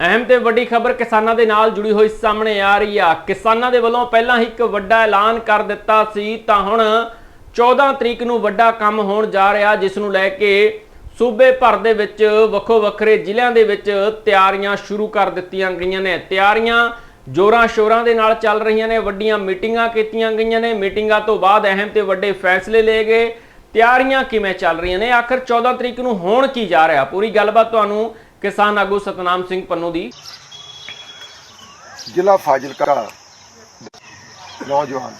ਅਹਿਮ ਤੇ ਵੱਡੀ ਖਬਰ ਕਿਸਾਨਾਂ ਦੇ ਨਾਲ ਜੁੜੀ ਹੋਈ ਸਾਹਮਣੇ ਆ ਰਹੀ ਆ। ਕਿਸਾਨਾਂ ਦੇ ਵੱਲੋਂ ਪਹਿਲਾਂ ਹੀ ਇੱਕ ਵੱਡਾ ਐਲਾਨ ਕਰ ਦਿੱਤਾ ਸੀ, ਤਾਂ ਹੁਣ 14 ਤਰੀਕ ਨੂੰ ਵੱਡਾ ਕੰਮ ਹੋਣ ਜਾ ਰਿਹਾ, ਜਿਸ ਨੂੰ ਲੈ ਕੇ ਸੂਬੇ ਭਰ ਦੇ ਵਿੱਚ ਵੱਖੋ ਵੱਖਰੇ ਜ਼ਿਲ੍ਹਿਆਂ ਦੇ ਵਿੱਚ ਤਿਆਰੀਆਂ ਸ਼ੁਰੂ ਕਰ ਦਿੱਤੀਆਂ ਗਈਆਂ ਨੇ। ਤਿਆਰੀਆਂ ਜੋਰਾਂ ਸ਼ੋਰਾਂ ਦੇ ਨਾਲ ਚੱਲ ਰਹੀਆਂ ਨੇ, ਵੱਡੀਆਂ ਮੀਟਿੰਗਾਂ ਕੀਤੀਆਂ ਗਈਆਂ ਨੇ। ਮੀਟਿੰਗਾਂ ਤੋਂ ਬਾਅਦ ਅਹਿਮ ਤੇ ਵੱਡੇ ਫੈਸਲੇ ਲਏ ਗਏ। ਤਿਆਰੀਆਂ ਕਿਵੇਂ ਚੱਲ ਰਹੀਆਂ ਨੇ? ਆਖਰ 14 ਤਰੀਕ ਨੂੰ ਹੋਣ ਕੀ ਜਾ ਰਿਹਾ? ਪੂਰੀ ਗੱਲਬਾਤ ਤੁਹਾਨੂੰ ਕਿਸਾਨ ਆਗੂ ਸਤਨਾਮ ਸਿੰਘ ਪੰਨੂ ਦੀ। ਜ਼ਿਲ੍ਹਾ ਫਾਜ਼ਿਲਕਾ ਨੌਜਵਾਨ।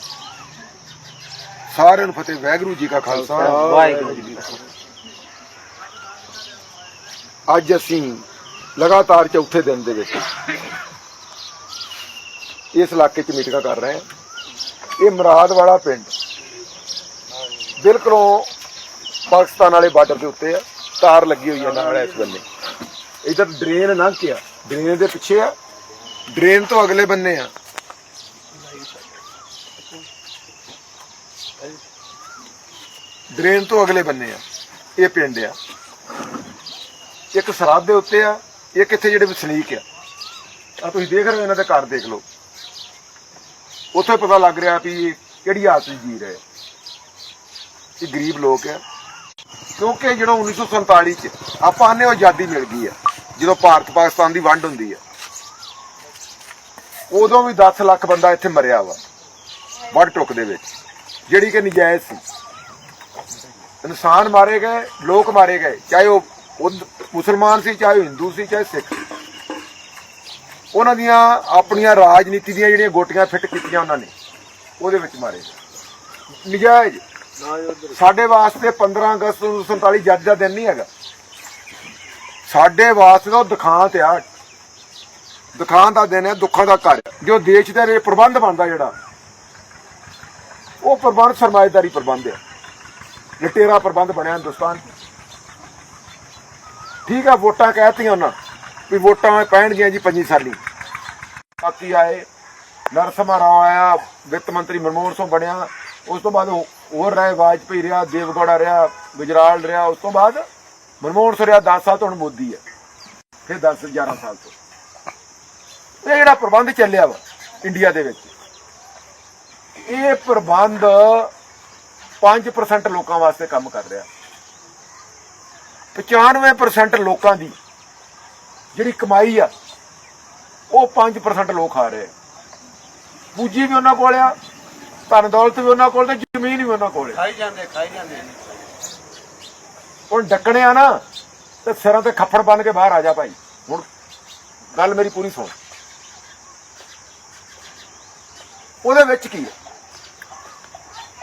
ਸਾਰਿਆਂ ਨੂੰ ਫਤਿਹ ਵਾਹਿਗੁਰੂ ਜੀ ਕਾ ਖਾਲਸਾ। ਵਾਹਿਗੁਰੂ ਜੀ ਕੀ ਫਤਿਹ। ਅੱਜ ਅਸੀਂ ਲਗਾਤਾਰ ਚੌਥੇ ਦਿਨ ਦੇ ਵਿੱਚ ਇਸ ਇਲਾਕੇ 'ਚ ਮੀਟਿੰਗਾਂ ਕਰ ਰਹੇ ਹਾਂ। ਇਹ ਮੁਰਾਦ ਵਾਲਾ ਪਿੰਡ। ਬਿਲਕੁਲੋਂ ਪਾਕਿਸਤਾਨ ਵਾਲੇ ਬਾਰਡਰ ਦੇ ਉੱਤੇ ਆ। ਤਾਰ ਲੱਗੀ ਹੋਈ ਹੈ ਨਾਲ ਇਸ ਬੰਨੇ। ਇਧਰ ਡਰੇਨ ਲੰਘ ਕੇ ਆ ਡਰੇਨ ਦੇ ਪਿੱਛੇ ਆ। ਡਰੇਨ ਤੋਂ ਅਗਲੇ ਬੰਨੇ ਆ। ਡਰੇਨ ਤੋਂ ਅਗਲੇ ਬੰਨੇ ਆ। ਇਹ ਪਿੰਡ ਆ। ਇੱਕ ਸਰਹੱਦ ਦੇ ਉੱਤੇ ਆ। ਇੱਕ ਇੱਥੇ ਜਿਹੜੇ ਵਸਨੀਕ ਆ। ਆ ਤੁਸੀਂ ਦੇਖ ਰਹੇ ਹੋ, ਇਹਨਾਂ ਦੇ ਘਰ ਦੇਖ ਲਓ। ਉੱਥੇ ਪਤਾ ਲੱਗ ਰਿਹਾ ਵੀ ਕਿਹੜੀ ਹਾਲਤ ਜੀ ਰਹੇ ਇਹ ਗਰੀਬ ਲੋਕ ਆ। ਕਿਉਂਕਿ ਜਦੋਂ 1947 ਚ ਆਪਾਂ ਨੇ ਆਜ਼ਾਦੀ ਮਿਲ ਗਈ ਆ। ਜਦੋਂ ਭਾਰਤ ਪਾਕਿਸਤਾਨ ਦੀ ਵੰਡ ਹੁੰਦੀ ਹੈ ਉਦੋਂ ਵੀ 10 ਲੱਖ ਬੰਦਾ ਇੱਥੇ ਮਰਿਆ ਵਾ ਵੱਢ ਟੁੱਕ ਦੇ ਵਿੱਚ, ਜਿਹੜੀ ਕਿ ਨਜਾਇਜ਼ ਸੀ। ਇਨਸਾਨ ਮਾਰੇ ਗਏ, ਲੋਕ ਮਾਰੇ ਗਏ, ਚਾਹੇ ਉਹ ਮੁਸਲਮਾਨ ਸੀ, ਚਾਹੇ ਉਹ ਹਿੰਦੂ ਸੀ, ਚਾਹੇ ਸਿੱਖ ਸੀ। ਉਹਨਾਂ ਦੀਆਂ ਆਪਣੀਆਂ ਰਾਜਨੀਤੀ ਦੀਆਂ ਜਿਹੜੀਆਂ ਗੋਟੀਆਂ ਫਿੱਟ ਕੀਤੀਆਂ ਉਹਨਾਂ ਨੇ, ਉਹਦੇ ਵਿੱਚ ਮਾਰੇ ਨਜਾਇਜ਼। ਸਾਡੇ ਵਾਸਤੇ 15 ਅਗਸਤ 1947 ਜੱਜ ਦਾ ਦਿਨ ਨਹੀਂ ਹੈਗਾ। ਸਾਡੇ ਵਾਸਤੇ ਤਾਂ ਉਹ ਦੁਖਾਂਤ ਆ। ਦੁਖਾਂਤ ਦਾ ਦਿਨ ਹੈ ਦੁੱਖਾਂ ਦਾ ਘਰ ਜੋ ਦੇਸ਼ ਦਾ ਇਹ ਪ੍ਰਬੰਧ ਬਣਦਾ ਜਿਹੜਾ, ਉਹ ਪ੍ਰਬੰਧ ਸਰਮਾਏਦਾਰੀ ਪ੍ਰਬੰਧ ਹੈ ਲਟੇਰਾ ਪ੍ਰਬੰਧ ਬਣਿਆ ਹਿੰਦੁਸਤਾਨ 'ਚ। ਠੀਕ ਆ, ਵੋਟਾਂ ਕਹਿਤੀਆਂ ਉਹਨਾਂ, ਵੀ ਵੋਟਾਂ ਪੈਣਗੀਆਂ ਜੀ ਪੰਜੀ ਸਾਲੀ। ਬਾਕੀ ਆਏ ਨਰਸਮਾ ਰਾਓ ਆਇਆ, ਵਿੱਤ ਮੰਤਰੀ ਮਨਮੋਹਨ ਸਿੰਘ ਬਣਿਆ। ਉਸ ਤੋਂ ਬਾਅਦ ਹੋਰ ਰਾਏ ਵਾਜਪਈ ਰਿਹਾ, ਦੇਵਗੌੜਾ ਰਿਹਾ, ਗੁਜਰਾਲ ਰਿਹਾ। ਉਸ ਤੋਂ ਬਾਅਦ ਮਨਮੋਹਨ ਸਿੰਘ ਰਿਹਾ 10 ਸਾਲ ਤੋਂ ਹੁਣ ਮੋਦੀ ਹੈ। ਫਿਰ 10 11 ਸਾਲ ਤੋਂ। ਇਹ ਜਿਹੜਾ ਪ੍ਰਬੰਧ ਚੱਲਿਆ ਵਾ ਇੰਡੀਆ ਦੇ ਵਿੱਚ, ਇਹ ਪ੍ਰਬੰਧ 5% ਲੋਕਾਂ ਵਾਸਤੇ ਕੰਮ ਕਰ ਰਿਹਾ। 95% ਲੋਕਾਂ ਦੀ ਜਿਹੜੀ ਕਮਾਈ ਆ, ਉਹ 5% ਲੋਕ ਖਾ ਰਹੇ ਆ। ਪੂੰਜੀ ਵੀ ਉਹਨਾਂ ਕੋਲ ਆ, ਧਨ ਦੌਲਤ ਵੀ ਉਹਨਾਂ ਕੋਲ ਤੇ ਜ਼ਮੀਨ ਵੀ ਉਹਨਾਂ ਕੋਲ ਖਾਈ ਜਾਂਦੇ ਖਾਈ ਜਾਂਦੇ ਹੁਣ ਡੱਕਣੇ ਆ ਨਾ, ਤੇ ਸਿਰਾਂ ਤੇ ਖੱਫੜ ਬੰਨ ਕੇ ਬਾਹਰ ਆ ਜਾ ਭਾਈ। ਹੁਣ ਗੱਲ ਮੇਰੀ ਪੂਰੀ ਸੁਣ। ਉਹਦੇ ਵਿੱਚ ਕੀ ਹੈ?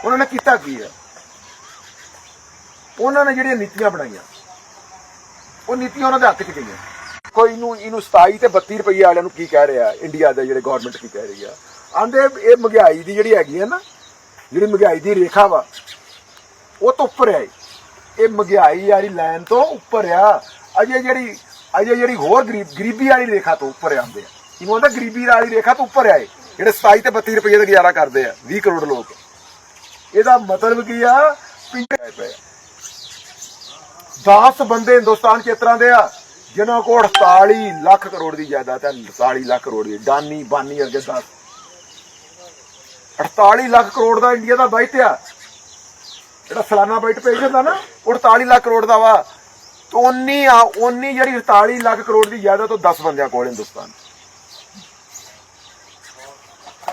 ਉਹਨਾਂ ਨੇ ਕੀਤਾ ਕੀ ਹੈ? ਉਹਨਾਂ ਨੇ ਜਿਹੜੀਆਂ ਨੀਤੀਆਂ ਬਣਾਈਆਂ, ਉਹ ਨੀਤੀਆਂ ਉਹਨਾਂ ਦੇ ਹੱਕ 'ਚ ਗਈਆਂ। ਕੋਈ ਇਹਨੂੰ ਇਹਨੂੰ 27 ਤੇ 32 ਰੁਪਏ ਵਾਲਿਆਂ ਨੂੰ ਕੀ ਕਹਿ ਰਿਹਾ, ਇੰਡੀਆ ਦੇ ਜਿਹੜੇ ਗਵਰਨਮੈਂਟ ਕੀ ਕਹਿ ਰਹੀ ਆ। ਆਂਦੇ ਇਹ ਮਹਿੰਗਾਈ ਦੀ ਜਿਹੜੀ ਹੈਗੀ ਹੈ ਨਾ, ਜਿਹੜੀ ਮਹਿੰਗਾਈ ਦੀ ਰੇਖਾ ਵਾ, ਉਹ ਤੋਂ ਉੱਪਰ ਹੈ ਇਹ ਮਹਿੰਗਾਈ ਵਾਲੀ ਲਾਈਨ ਤੋਂ ਉੱਪਰ ਆ। ਅਜੇ ਜਿਹੜੀ ਅਜੇ ਜਿਹੜੀ ਹੋਰ ਗਰੀਬ, ਗਰੀਬੀ ਵਾਲੀ ਰੇਖਾ ਤੋਂ ਉੱਪਰ ਆਉਂਦੇ ਆ। ਇਹਨੂੰ ਕਹਿੰਦਾ ਗਰੀਬੀ ਵਾਲੀ ਰੇਖਾ ਤੋਂ ਉੱਪਰ ਆਏ ਜਿਹੜੇ 27 ਤੇ 32 ਰੁਪਏ ਦਾ ਗੁਜ਼ਾਰਾ ਕਰਦੇ ਆ 20 ਕਰੋੜ ਲੋਕ। ਇਹਦਾ ਮਤਲਬ ਕੀ ਆ? ਪਿੰਡੇ ਪਏ 10 ਬੰਦੇ ਹਿੰਦੁਸਤਾਨ ਚ ਦੇ ਆ, ਜਿਨ੍ਹਾਂ ਕੋਲ 48 ਲੱਖ ਕਰੋੜ ਦੀ ਜਾਇਦਾਦ ਹੈ 48 ਲੱਖ ਕਰੋੜ ਦੀ। ਡਾਨੀ, ਬਾਨੀ ਅਰਗੇ 10 48 ਲੱਖ ਕਰੋੜ ਦਾ ਇੰਡੀਆ ਦਾ ਬਾਈਟ ਆ ਜਿਹੜਾ ਸਾਲਾਨਾ ਬਜਟ ਪੇਸ਼ ਹੁੰਦਾ ਨਾ, ਉਹ 48 ਲੱਖ ਕਰੋੜ ਦਾ ਵਾ। ਤੇ ਉਨੀ ਆ ਉਨੀ ਜਿਹੜੀ 48 ਲੱਖ ਕਰੋੜ ਦੀ ਜਾਇਦਾਦ ਤੋਂ 10 ਬੰਦਿਆਂ ਕੋਲ ਹਿੰਦੁਸਤਾਨ।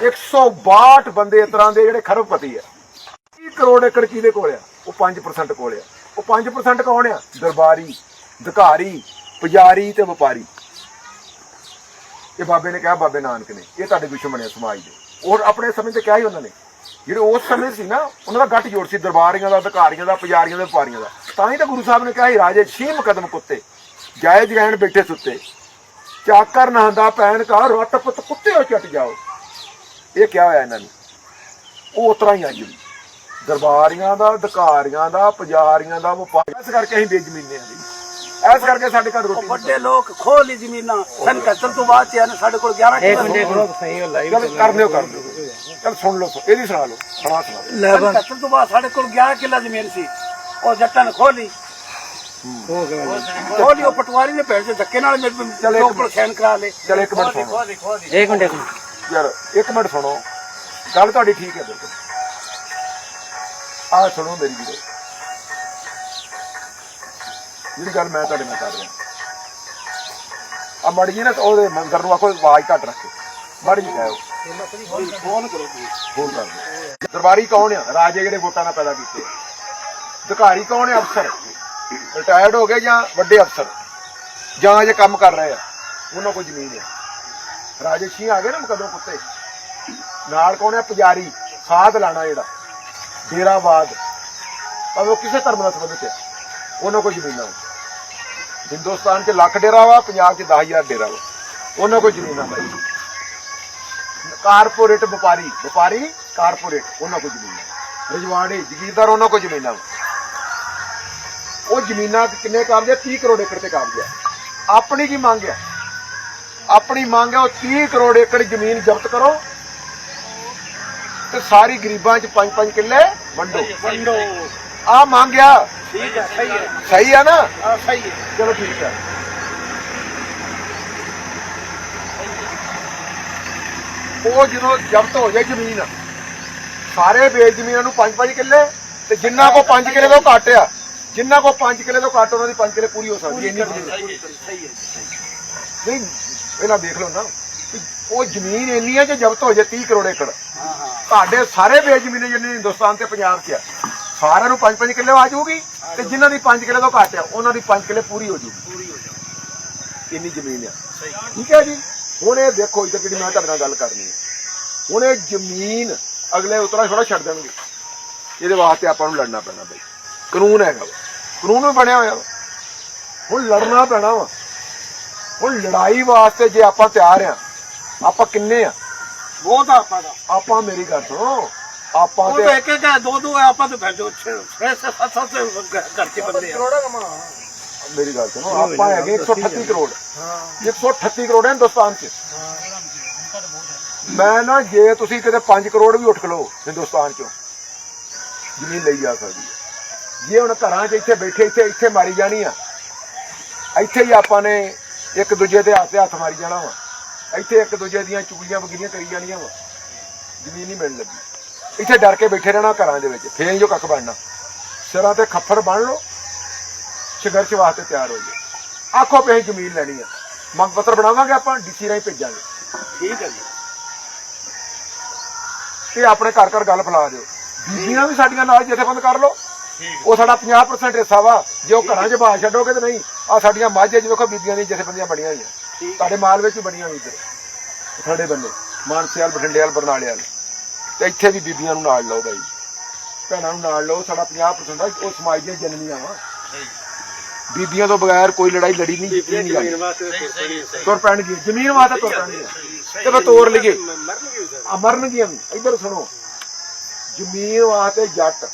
162 ਬੰਦੇ ਇਸ ਤਰ੍ਹਾਂ ਦੇ ਜਿਹੜੇ ਖਰਬਪਤੀ ਆ। 30 ਕਰੋੜ ਏਕੜ ਕਿਹਦੇ ਕੋਲ ਆ? ਉਹ 5% ਕੋਲ ਆ। ਉਹ 5% ਕੌਣ ਆ? ਦਰਬਾਰੀ ਧਿਕਾਰੀ ਪੁਜਾਰੀ ਤੇ ਵਪਾਰੀ। ਇਹ ਬਾਬੇ ਨੇ ਕਿਹਾ, ਬਾਬੇ ਨਾਨਕ ਨੇ। ਇਹ ਤੁਹਾਡੇ ਦੁਸ਼ਮਣ ਆ ਸਮਾਜ ਦੇ। ਔਰ ਆਪਣੇ ਸਮੇਂ ਤੇ ਕਿਹਾ ਹੀ ਉਹਨਾਂ ਨੇ। ਜਿਹੜੇ ਉਸ ਸਮੇਂ ਸੀ ਨਾ, ਉਹਨਾਂ ਦਾ ਗੱਠ ਜੋੜ ਸੀ, ਦਰਬਾਰੀਆਂ ਦਾ, ਅਧਿਕਾਰੀਆਂ ਦਾ, ਪੁਜਾਰੀਆਂ ਦਾ, ਵਪਾਰੀਆਂ ਦਾ। ਤਾਂ ਹੀ ਤਾਂ ਗੁਰੂ ਸਾਹਿਬ ਨੇ ਕਿਹਾ ਸੀ, ਰਾਜੇ ਛੇ ਮੁਕਦਮ ਕੁੱਤੇ, ਜਾਇਜ਼ ਰਹਿਣ ਬੈਠੇ ਸੁੱਤੇ। ਚਾਕਰ ਨਹਾਂਦਾ ਪੈਣ ਕਾ ਰੱਟ ਪੁੱਤ ਕੁੱਤੇ ਹੋ ਚੱਟ ਜਾਓ। ਇਹ ਕਿਹਾ ਹੋਇਆ ਇਹਨਾਂ ਨੇ। ਉਹ ਉਤਰਾ ਹੀ ਅੱਜ ਵੀ ਦਰਬਾਰੀਆਂ ਦਾ, ਅਧਿਕਾਰੀਆਂ ਦਾ, ਪੁਜਾਰੀਆਂ ਦਾ ਵਪਾਰ ਇਸ ਕਰਕੇ ਅਸੀਂ ਬੇਜ਼ਮੀਨੇ ਆ ਇਸ ਕਰਕੇ ਸਾਡੇ ਘਰ ਰੋਟੀ ਵੱਡੇ ਲੋਕ ਖੋਹ ਲਈ ਜ਼ਮੀਨਾਂ। ਸਨ 71 ਤੋਂ ਬਾਅਦ ਆਨੇ ਸਾਡੇ ਕੋਲ 11 ਕਿੱਲੇ ਚੱਲ ਕਰ ਦਿਓ ਕਰ ਦਿਓ ਚੱਲ ਸੁਣ ਲਓ ਇਹਦੀ ਸੁਣਾ ਲਓ ਸੁਣਾ ਸੁਣਾ। ਸਨ 71 ਤੋਂ ਬਾਅਦ ਸਾਡੇ ਕੋਲ 11 ਕਿੱਲਾ ਜ਼ਮੀਨ ਸੀ। ਉਹ ਜੱਟਾਂ ਨੇ ਖੋਹ ਲਈ। ਉਹ ਪਟਵਾਰੀ ਨੇ ਪੈਸੇ ਧੱਕੇ ਨਾਲ ਮੇਰੇ ਚੱਲ ਇੱਕ ਲੋਕਲ ਸੈਨ ਕਰਾ ਲੇ ਚਲ ਇੱਕ ਮਿੰਟ ਸੁਣੋ। ਇੱਕ ਮਿੰਟ ਇੱਕ ਮਿੰਟ। ਯਾਰ ਇੱਕ ਮਿੰਟ ਸੁਣੋ। ਗੱਲ ਤੁਹਾਡੀ ਠੀਕ ਹੈ ਬਿਲਕੁਲ। ਆਹ ਸੁਣੋ ਮੇਰੀ ਵੀਰੋ। ਜਿਹੜੀ ਗੱਲ ਮੈਂ ਤੁਹਾਡੇ ਨਾਲ ਕਰ ਰਿਹਾ। ਆ ਮੜੀ ਜੀ ਨਾ ਉਹਦੇ ਮੰਦਰ ਨੂੰ ਆਖੋ ਆਵਾਜ਼ ਘੱਟ ਰੱਖੇ। ਮੜੀ ਜੀ ਕਹਿਓ। ਫੋਨ ਕਰੋ ਫੋਨ ਕਰ। ਦਰਬਾਰੀ ਕੌਣ ਆ? ਰਾਜੇ ਜਿਹੜੇ ਵੋਟਾਂ ਨਾਲ ਪੈਦਾ ਕੀਤੇ? ਅਧਿਕਾਰੀ ਕੌਣ ਆ ਅਫਸਰ? ਰਿਟਾਇਰਡ ਹੋ ਗਏ ਜਾਂ ਵੱਡੇ ਅਫਸਰ? ਜਾਂ ਜੇ ਕੰਮ ਕਰ ਰਹੇ ਆ? ਉਹਨਾਂ ਕੋਲ ਜ਼ਮੀਨ ਆ। ਰਾਜੇ ਸਿੰਘ ਆ ਗਏ ਨਾ ਕਦੋਂ ਕੁੱਤੇ ਨਾਲ ਕੌਣ ਆ? ਪੁਜਾਰੀ। ਸਾਧ ਲਾਣਾ ਜਿਹੜਾ। ਡੇਰਾਵਾਦ ਭਾਵੇਂ ਉਹ ਕਿਸੇ ਧਰਮ ਨਾਲ ਸੰਬੰਧਿਤ ਹੈ ਉਹਨਾਂ ਕੋਲ ਜ਼ਮੀਨਾਂ। ਹਿੰਦੁਸਤਾਨ 'ਚ ਲੱਖ ਡੇਰਾ ਵਾ ਪੰਜਾਬ 'ਚ 10000 ਡੇਰਾ ਵਾ। ਉਹਨਾਂ ਕੋਲ ਜ਼ਮੀਨਾਂ ਬਾਈ ਕਾਰਪੋਰੇਟ ਵਪਾਰੀ ਵਪਾਰੀ ਕਾਰਪੋਰੇਟ ਉਹਨਾਂ ਕੋਲ ਜ਼ਮੀਨਾਂ ਰਜਵਾੜੇ ਜ਼ਮੀਨਦਾਰ ਉਹਨਾਂ ਕੋਲ ਜ਼ਮੀਨਾਂ। ਉਹ ਜ਼ਮੀਨਾਂ ਕਿੰਨੇ ਕਾਬਜ਼ੇ 30 ਕਰੋੜ ਏਕੜ ਤੇ ਕਾਬਜ਼ਾ ਆਪਣੀ ਕੀ ਮੰਗ ਹੈ ਆਪਣੀ ਮੰਗ ਹੈ ਉਹ 30 ਕਰੋੜ ਏਕੜ ਜ਼ਮੀਨ ਜ਼ਬਤ ਕਰੋ ਤੇ ਸਾਰੀ ਗਰੀਬਾਂ 'ਚ 5-5 ਕਿੱਲੇ ਵੰਡੋ। ਵੰਡੋ। ਆ ਮੰਗਿਆ ਠੀਕ ਹੈ ਸਹੀ ਹੈ। ਸਹੀ ਹੈ ਨਾ? ਆ ਸਹੀ ਹੈ। ਚਲੋ ਠੀਕ ਹੈ। ਉਹ ਜਦੋਂ ਜ਼ਬਤ ਹੋ ਜਾਏ ਜ਼ਮੀਨ ਸਾਰੇ ਵੇਚ ਜ਼ਮੀਨਾਂ ਨੂੰ 5-5 ਕਿੱਲੇ ਤੇ ਜਿੰਨਾ ਕੋ 5 ਕਿੱਲੇ ਤੋਂ ਘੱਟ ਆ ਜਿੰਨਾ ਕੋ 5 ਕਿੱਲੇ ਤੋਂ ਘੱਟ ਉਹਨਾਂ ਦੀ 5 ਕਿੱਲੇ ਪੂਰੀ ਹੋ ਸਕਦੀ ਹੈ ਇੰਨੀ ਸਹੀ ਹੈ ਨਹੀਂ ਇਹਨਾਂ ਦੇਖ ਲਓ ਨਾ ਉਹ ਜ਼ਮੀਨ ਇੰਨੀ ਹੈ ਕਿ ਜ਼ਬਤ ਹੋ ਜਾਏ 30 ਕਰੋੜ ਏਕੜ। ਤੁਹਾਡੇ ਸਾਰੇ ਬੇਜ਼ਮੀਨੇ ਜਿੰਨੇ ਹਿੰਦੁਸਤਾਨ ਤੇ ਪੰਜਾਬ 'ਚ ਆ ਸਾਰਿਆਂ ਨੂੰ 5-5 ਕਿੱਲੇ ਆ ਜਾਊਗੀ ਤੇ ਜਿਨ੍ਹਾਂ ਦੀ 5 ਕਿੱਲੇ ਤੋਂ ਘੱਟ ਆ ਉਹਨਾਂ ਦੀ 5 ਕਿੱਲੇ ਪੂਰੀ ਹੋ ਜਾਊਗੀ ਪੂਰੀ ਹੋ ਜਾਓ ਇੰਨੀ ਜ਼ਮੀਨ ਆ। ਠੀਕ ਹੈ ਜੀ? ਹੁਣ ਇਹ ਦੇਖੋ ਇੱਧਰ ਜਿਹੜੀ ਮੈਂ ਤੁਹਾਡੇ ਨਾਲ ਗੱਲ ਕਰਨੀ ਹੈ। ਹੁਣ ਇਹ ਜ਼ਮੀਨ ਅਗਲੇ ਉਤਰਾ ਥੋੜਾ ਛੱਡ ਦੇਣਗੇ। ਇਹਦੇ ਵਾਸਤੇ ਆਪਾਂ ਨੂੰ ਲੜਨਾ ਪੈਣਾ ਬਈ। ਕਾਨੂੰਨ ਹੈਗਾ। ਕਾਨੂੰਨ ਵੀ ਬਣਿਆ ਹੋਇਆ ਹੁਣ ਲੜਨਾ ਪੈਣਾ ਵਾ। ਹੁਣ ਲੜਾਈ ਵਾਸਤੇ ਜੇ ਆਪਾਂ ਤਿਆਰ ਆ ਆਪਾਂ ਕਿੰਨੇ ਆ? ਬਹੁਤ ਆਪਾਂ ਦਾ। ਆਪਾਂ ਮੇਰੀ ਗੱਲ ਸੁਣੋ। ਆਪਾਂ ਉਹ ਤੇ ਤਾਂ ਇੱਕ ਇੱਕ ਹੈ, ਦੋ ਦੋ ਹੈ ਆਪਾਂ ਤਾਂ ਭੈਜੋ ਛੇ ਛੇ ਸੱਤ ਸੱਤ ਘਰ ਕੇ ਬੰਦੇ ਆ। ਮੇਰੀ ਗੱਲ ਸੁਣੋ ਆਪਾਂ ਹੈਗੇ 138 ਕਰੋੜ। 138 ਕਰੋੜ ਹੈ ਹਿੰਦੁਸਤਾਨ 'ਚ। ਮੈਂ ਨਾ ਜੇ ਤੁਸੀਂ ਕਿਤੇ 5 ਕਰੋੜ ਵੀ ਉੱਠ ਖਲੋ ਹਿੰਦੁਸਤਾਨ 'ਚੋਂ ਜ਼ਮੀਨ ਲਈ ਜਾ ਸਕਦੀ ਹੈ। ਜੇ ਹੁਣ ਘਰਾਂ 'ਚ ਇੱਥੇ ਬੈਠੇ ਇੱਥੇ ਇੱਥੇ ਮਾਰੀ ਜਾਣੀ ਆ ਇੱਥੇ ਹੀ ਆਪਾਂ ਨੇ ਇੱਕ ਦੂਜੇ ਦੇ ਹੱਥ ਹੱਥ ਮਾਰੀ ਜਾਣਾ ਵਾ। ਇੱਥੇ ਇੱਕ ਦੂਜੇ ਦੀਆਂ ਚੁਗਲੀਆਂ ਵਗੀਰੀਆਂ ਕਰੀ ਜਾਣੀਆਂ ਵਾ। ਜ਼ਮੀਨ ਨਹੀਂ ਮਿਲਣ ਲੱਗੀ। ਇੱਥੇ ਡਰ ਕੇ ਬੈਠੇ ਰਹਿਣਾ ਘਰਾਂ ਦੇ ਵਿੱਚ ਫੇਰ ਜੋ ਕੱਖ ਬਣਨਾ। ਸਿਰਾਂ ਤੇ ਖੱਫੜ ਬਣ ਲਓ ਸੰਘਰਸ਼ ਵਾਸਤੇ ਤਿਆਰ ਹੋ ਜਾਓ। ਆਖੋ ਪੇ ਜ਼ਮੀਨ ਲੈਣੀ ਆ। ਮੰਗ ਪੱਤਰ ਬਣਾਵਾਂਗੇ ਆਪਾਂ ਡੀਸੀ ਰਾਹੀਂ ਭੇਜਾਂਗੇ। ਠੀਕ ਹੈ ਜੀ। ਤੇ ਆਪਣੇ ਘਰ ਘਰ ਗੱਲ ਫੈਲਾ ਦਿਓ। ਬੀਬੀਆਂ ਵੀ ਸਾਡੀਆਂ ਨਾਲ ਜਥੇਬੰਦ ਕਰ ਲਓ। ਉਹ ਸਾਡਾ 50% ਹਿੱਸਾ ਵਾ। ਜੇ ਉਹ ਘਰਾਂ 'ਚ ਬਾਹਰ ਛੱਡੋਗੇ ਤੇ ਨਹੀਂ। ਆ ਸਾਡੀਆਂ ਮਾਝੇ 'ਚ ਵੇਖੋ ਬੀਬੀਆਂ ਦੀਆਂ ਜਥੇਬੰਦੀਆਂ ਬਣੀਆਂ ਹੋਈਆਂ। ਸਾਡੇ ਮਾਲ ਵਿੱਚ ਬਣੀਆਂ ਹੋਈਆਂ ਇੱਧਰ। ਸਾਡੇ ਬੰਦੇ ਮਾਨਸੇ ਵਾਲ ਬਠਿੰਡੇ ਵਾਲ ਬਰਨਾਲੇ ਵਾਲ ਤੇ ਇੱਥੇ ਵੀ ਬੀਬੀਆਂ ਨੂੰ ਨਾਲ ਲਓ ਬਾਈ ਭੈਣਾਂ ਨੂੰ ਨਾਲ ਲਓ ਸਾਡਾ 50% ਦਾ ਉਹ ਸਮਾਜ ਦੀਆਂ ਜਨਮੀਆਂ ਵਾ। ਬੀਬੀਆਂ ਤੋਂ ਬਗੈਰ ਕੋਈ ਲੜਾਈ ਲੜੀ ਨਹੀਂ ਜਿੱਤੀ ਨਹੀਂ ਜਾਂਦੀ। ਵਾਸਤੇ ਤੁਰ ਪੈਣਗੀਆਂ ਜ਼ਮੀਨ ਵਾਸਤੇ ਤੁਰ ਪੈਣਗੀਆਂ। ਤੇ ਫਿਰ ਤੋੜ ਲਈਏ। ਮਰਨਗੇ ਸਰ। ਅਮਰਨਗੀਆਂ ਵੀ। ਇੱਧਰ ਸੁਣੋ। ਜ਼ਮੀਨ ਵਾਸਤੇ ਜੱਟ।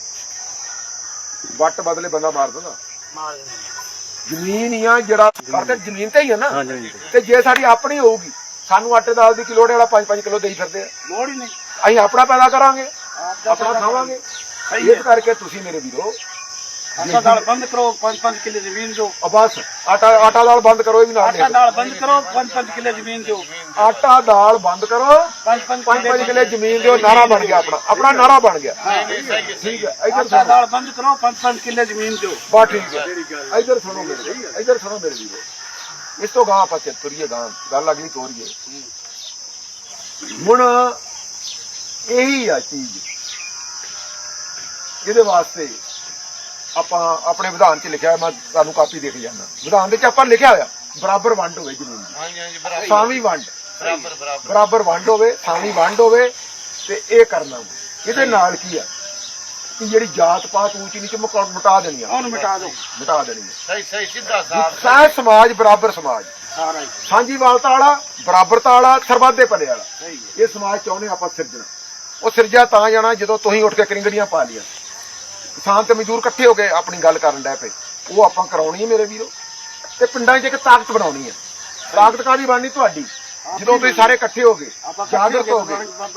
ਵੱਟ ਬਦਲੇ ਬੰਦਾ ਮਾਰ ਦਿੰਦਾ। ਮਾਰ ਜ਼ਮੀਨ ਹੀ ਆ ਜਿਹੜਾ ਕਰਦੇ ਜ਼ਮੀਨ ਤੇ ਹੀ ਆ ਨਾ। ਹਾਂਜੀ ਹਾਂਜੀ। ਤੇ ਜੇ ਸਾਡੀ ਆਪਣੀ ਹੋਊਗੀ ਸਾਨੂੰ ਆਟੇ ਦਾਲ ਦੀ ਕਿਲੋ ਵਾਲਾ 5-5 ਕਿਲੋ ਦੇਈ ਫਿਰਦੇ ਆ। ਲੋੜ ਹੀ ਨਹੀਂ। ਅਸੀਂ ਆਪਣਾ ਪੈਦਾ ਕਰਾਂਗੇ ਆਪਣਾ ਖਾਵਾਂਗੇ। ਇਸ ਕਰਕੇ ਤੁਸੀਂ ਮੇਰੇ ਵੀਰੋ ਆਟਾ ਦਾਲ ਬੰਦ ਕਰੋ 5-5 ਕਿੱਲੇ ਜ਼ਮੀਨ ਆ ਬਸ ਆਟਾ ਆਟਾ ਦਾਲ ਬੰਦ ਕਰੋ ਇਹ ਵੀ ਨਾਲ ਆਟਾ ਦਾਲ ਬੰਦ ਕਰੋ 5-5 ਕਿੱਲੇ ਜ਼ਮੀਨ ਦਿਓ। ਆਟਾ ਦਾਲ ਬੰਦ ਕਰੋ 5-5 5-5 ਕਿਲੇ ਜ਼ਮੀਨ ਦਿਓ। ਨਾਰਾ ਬਣ ਗਿਆ ਆਪਣਾ ਆਪਣਾ ਨਾਰਾ ਬਣ ਗਿਆ। ਠੀਕ ਹੈ ਇੱਧਰ ਆਟਾ ਸੁਣੋ। ਦਾਲ ਬੰਦ ਕਰੋ 5-5 ਕਿੱਲੇ ਜ਼ਮੀਨ ਦਿਓ। ਬਾ ਠੀਕ ਹੈ। ਇੱਧਰ ਸੁਣੋ ਮੇਰੇ ਇੱਧਰ ਸੁਣੋ ਮੇਰੇ ਵੀਰੋ। ਇਸ ਤੋਂ ਗਾਂ ਆਪਾਂ ਚੱਲ ਤੁਰੀਏ ਗਾਂ ਗੱਲ ਅਗਲੀ ਤੋਰੀਏ। ਹੁਣ ਇਹੀ ਆ ਚੀਜ਼। ਇਹਦੇ ਵਾਸਤੇ ਆਪਾਂ ਆਪਣੇ ਵਿਧਾਨ 'ਚ ਲਿਖਿਆ ਮੈਂ ਤੁਹਾਨੂੰ ਕਾਪੀ ਦੇ ਕੇ ਜਾਣਾ ਵਿਧਾਨ ਦੇ 'ਚ ਆਪਾਂ ਲਿਖਿਆ ਹੋਇਆ ਬਰਾਬਰ ਵੰਡ ਹੋਵੇ ਜ਼ਮੀਨ ਦੀ। ਹਾਂਜੀ ਹਾਂਜੀ ਬਰਾਬਰ। ਸਾਵੀਂ ਵੰਡ। ਬਰਾਬਰ ਬਰਾਬਰ। ਬਰਾਬਰ ਵੰਡ ਹੋਵੇ ਸਾਵੀਂ ਵੰਡ ਹੋਵੇ ਤੇ ਇਹ ਕਰਨਾ ਇਹਦੇ ਨਾਲ ਕੀ ਆ? ਕਿ ਜਿਹੜੀ ਜਾਤ ਪਾਤ ਊਚ ਨੀਚ ਮੁਕਾ- ਮਿਟਾ ਦੇਣੀ ਆ। ਉਹਨੂੰ ਮਿਟਾ ਦਿਓ। ਮਿਟਾ ਦੇਣੀ ਆ। ਸਹੀ ਸਹੀ ਸਿੱਧਾ ਸਾਫ਼। ਸਾਹ ਸਮਾਜ ਬਰਾਬਰ ਸਮਾਜ। ਸਾਰਾ ਹੀ। ਸਾਂਝੀਵਾਲਤਾ ਵਾਲਾ ਬਰਾਬਰਤਾ ਵਾਲਾ ਸਰਬੱਤ ਦੇ ਭਲੇ ਵਾਲਾ। ਇਹ ਸਮਾਜ ਚਾਹੁੰਦੇ ਆਪਾਂ ਸਿਰਜਣਾ। ਉਹ ਸਿਰਜਿਆ ਤਾਂ ਜਾਣਾ ਜਦੋਂ ਤੁਸੀਂ ਉੱਠ ਕੇ ਕਰਿੰਗੜੀਆਂ ਪਾ ਲੀਆਂ ਕਿਸਾਨ ਤੇ ਮਜ਼ਦੂਰ ਇਕੱਠੇ ਹੋ ਕੇ ਆਪਣੀ ਗੱਲ ਕਰਨ ਡੈ ਪਏ। ਉਹ ਆਪਾਂ ਕਰਾਉਣੀ ਹੈ ਮੇਰੇ ਵੀਰੋ। ਤੇ ਪਿੰਡਾਂ 'ਚ ਇੱਕ ਤਾਕਤ ਬਣਾਉਣੀ ਹੈ। ਤਾਕਤ ਕਾਦੀ ਬਣਨੀ ਤੁਹਾਡੀ? ਜਦੋਂ ਤੁਸੀਂ ਸਾਰੇ ਇਕੱਠੇ ਹੋ ਗਏ ਆਪਾਂ ਜਾਗਰਤ ਹੋ ਗਏ। ਗਏ